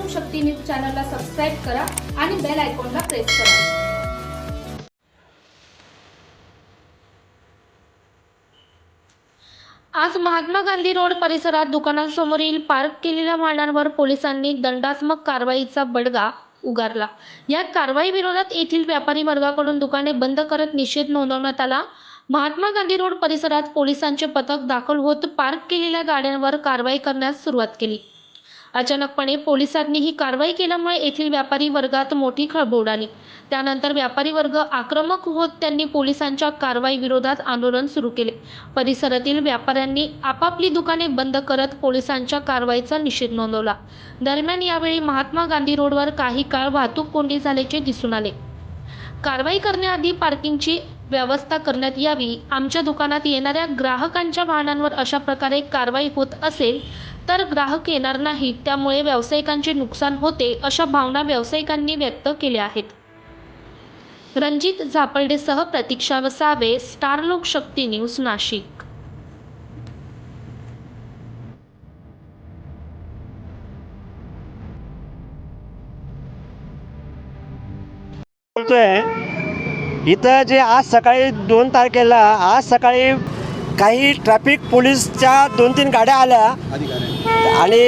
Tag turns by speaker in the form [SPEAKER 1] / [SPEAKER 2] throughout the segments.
[SPEAKER 1] चॅनलला सबस्क्राईब करा आणि बेल आयकॉनला प्रेस करा. आज महात्मा गांधी रोड परिसरात दुकानांसमोरील पार्क केलेल्या वाहनांवर पोलिसांनी दंडात्मक कारवाईचा बडगा उगारला. या कारवाई विरोधात येथील व्यापारी वर्गाकडून दुकाने बंद करत निषेध नोंदवण्यात आला. महात्मा गांधी रोड परिसरात पोलिसांचे पथक दाखल होत पार्क केलेल्या गाड्यांवर कारवाई करण्यास सुरुवात केली. अचानकपणे पोलिसांनी ही कारवाई केल्यामुळे येथील व्यापारी वर्गात मोठी खळबळ उडाली. त्यानंतर व्यापारी वर्ग आक्रमक होत त्यांनी पोलिसांच्या कारवाई विरोधात आंदोलन सुरू केले. परिसरातील व्यापाऱ्यांनी आपापली दुकाने बंद करत पोलिसांच्या कारवाईचा निषेध नोंदवला. दरम्यान यावेळी महात्मा गांधी रोडवर काही काळ वाहतूक कोंडी झाल्याचे दिसून आले. कारवाई करण्याआधी पार्किंगची व्यवस्था करण्यात यावी आमच्या दुकानात येणाऱ्या ग्राहकांच्या वाहनांवर अशा प्रकारे कारवाई होत असेल तर ग्राहक येणार नाहीत त्यामुळे व्यावसायिकांचे नुकसान होते अशा भावना व्यावसायिकांनी व्यक्त केल्या आहेत. रणजित झापर्डेसह प्रतीक्षा वसावे स्टार लोकशक्ती न्यूज नाशिक.
[SPEAKER 2] बोलतोय इथं जे आज सकाळी दोन तारखेला आज सकाळी काही ट्रॅफिक पोलीसच्या दोन तीन गाड्या आल्या. आणि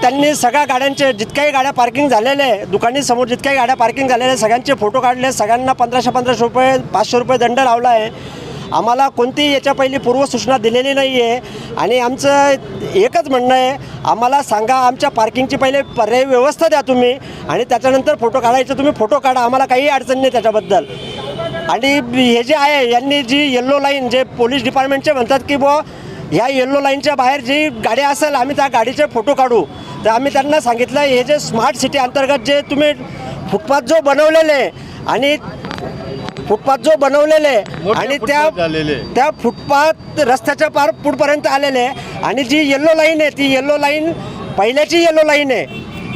[SPEAKER 2] त्यांनी सगळ्या गाड्यांचे जितक्याही गाड्या पार्किंग झालेले आहे दुकानीसमोर जितक्याही गाड्या पार्किंग झालेल्या सगळ्यांचे फोटो काढले सगळ्यांना पंधराशे पंधराशे रुपये पाचशे रुपये दंड लावला आहे. आम्हाला कोणतीही याच्या पहिली पूर्वसूचना दिलेली नाही आहे आणि आमचं एकच म्हणणं आहे आम्हाला सांगा आमच्या पार्किंगची पहिले पर्यायी व्यवस्था द्या तुम्ही. आणि त्याच्यानंतर फोटो काढायचे तुम्ही फोटो काढा. आम्हाला काही अडचण नाही त्याच्याबद्दल. आणि हे जे आहे यांनी जी येल्लो लाईन जे पोलीस डिपार्टमेंटचे म्हणतात की बुवा ह्या येल्लो लाईनच्या बाहेर जी गाडी असेल आम्ही त्या गाडीचे फोटो काढू. तर आम्ही त्यांना सांगितलं हे जे स्मार्ट सिटी अंतर्गत जे तुम्ही फुटपाथ जो बनवलेले आहे आणि फुटपाथ जो बनवलेले आहे आणि त्या त्या फुटपाथ रस्त्याच्या पार पुढपर्यंत आलेले आहे. आणि जी येल्लो लाईन आहे ती येल्लो लाईन पहिल्याची येल्लो लाईन आहे.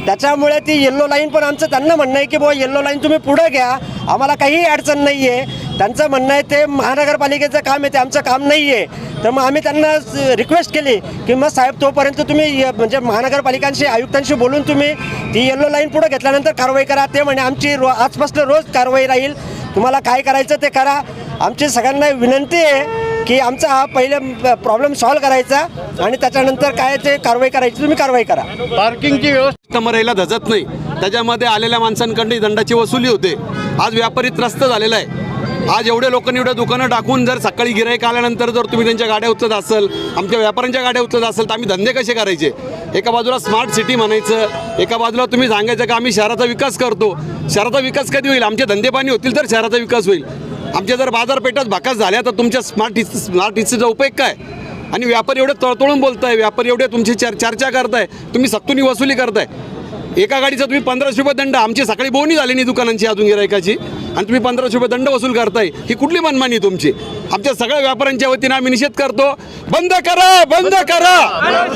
[SPEAKER 2] त्याच्यामुळे ती येल्लो लाईन पण आमचं त्यांना म्हणणं आहे की बुवा येल्लो लाईन तुम्ही पुढं घ्या. आम्हाला काहीही अडचण नाही आहे त्यांचं म्हणणं आहे ते महानगरपालिकेचं काम आहे ते आमचं काम नाही आहे तर मग आम्ही त्यांना रिक्वेस्ट केली की मग साहेब तोपर्यंत तुम्ही य- म्हणजे महानगरपालिकांशी आयुक्तांशी बोलून तुम्ही ती येल्लो लाईन पुढं घेतल्यानंतर कारवाई करा. ते म्हणे आमची रो आजपासून रोज कारवाई राहील. तुम्हाला काय करायचं ते करा. आमची सगळ्यांना विनंती आहे की आमचा हा पहिले प्रॉब्लेम सॉल्व्ह करायचा आणि त्याच्यानंतर काय ते कारवाई करायची तुम्ही कारवाई करा.
[SPEAKER 3] पार्किंगची व्यवस्था मरायला धजत नाही. त्याच्यामध्ये आलेल्या माणसांकडे दंडाची वसुली होते. आज व्यापारी त्रस्त झालेला आहे. आज एवढे लोकांनी एवढ्या दुकानं टाकून जर सकाळी गिरायक आल्यानंतर जर तुम्ही त्यांच्या गाड्या उचलत असेल आमच्या व्यापाऱ्यांच्या गाड्या उचलत असेल तर आम्ही धंदे कसे करायचे? एका बाजूला स्मार्ट सिटी म्हणायचं एका बाजूला तुम्ही सांगायचं का आम्ही शहराचा विकास करतो? शहराचा विकास कधी होईल? आमचे धंदे पाणी होतील तर शहराचा विकास होईल. आमच्या जर बाजारपेठात भाकास झाल्या तर तुमच्या स्मार्ट स्मार्ट टीसीचा उपयोग काय? आणि व्यापारी एवढे तळतळून बोलताय व्यापारी एवढे तुमची चर चर्चा करताय तुम्ही सक्तुनी वसुली करताय. एका गाडीचा तुम्ही पंधराशे रुपये दंड आमची सकाळी बोनी झाली नाही दुकानांची अजून गिरायकाची आणि तुम्ही पंधराशे रुपये दंड वसूल करताय. ही कुठली मनमानी तुमची? आमच्या सगळ्या व्यापाऱ्यांच्या वतीनं आम्ही निषेध करतो बंद करा बंद करा!